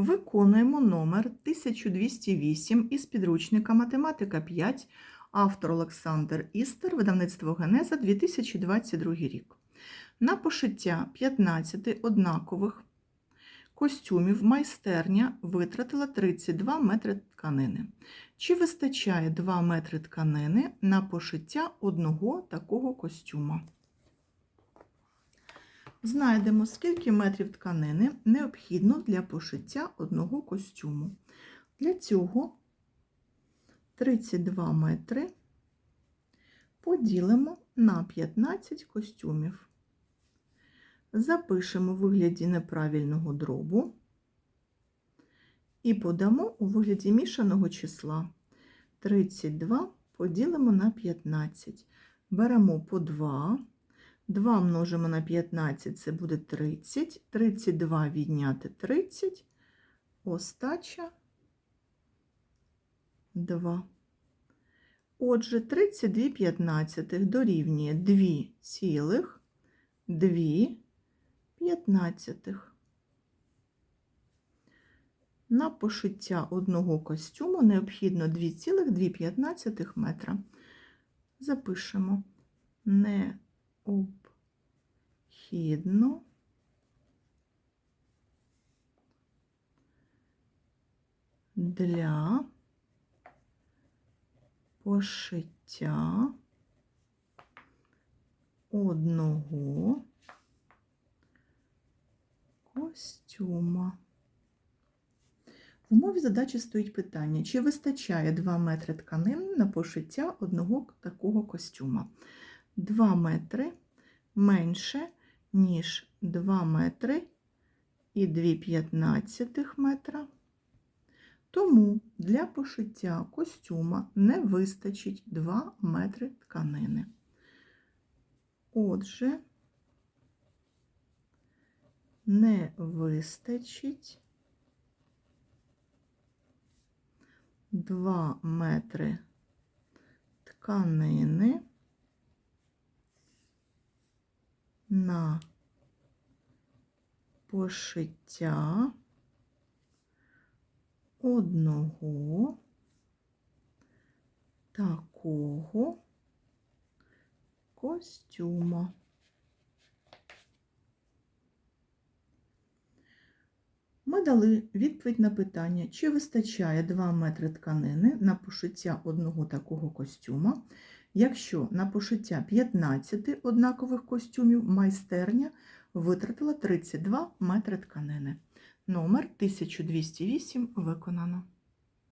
Виконуємо номер 1208 із підручника Математика 5, автор Олександр Істер, видавництво Генеза 2022 рік. На пошиття 15 однакових костюмів майстерня витратила 32 метри тканини. Чи вистачає 2 метри тканини на пошиття одного такого костюма? Знайдемо, скільки метрів тканини необхідно для пошиття одного костюму. Для цього 32 метри поділимо на 15 костюмів. Запишемо у вигляді неправильного дробу і подамо у вигляді мішаного числа. 32 поділимо на 15. Беремо по 2. 2 множимо на 15 це буде 30. 32 відняти 30. Остача 2. Отже, 32 п'ятнадцятих дорівнює 2 цілих 2 п'ятнадцятих. На пошиття одного костюму необхідно 2,2 метра. Запишемо необхідно для пошиття одного костюма. В умові задачі стоїть питання, чи вистачає 2 метри тканин на пошиття одного такого костюма. 2 метри менше, ніж 2 метри і 2,15 метра. Тому для пошиття костюма не вистачить 2 метри тканини. Отже, не вистачить 2 метри тканини на пошиття одного такого костюма. Ми дали відповідь на питання, чи вистачає 2 метри тканини на пошиття одного такого костюма, якщо на пошиття 15 однакових костюмів майстерня витратила 32 метри тканини. Номер 1208 виконано.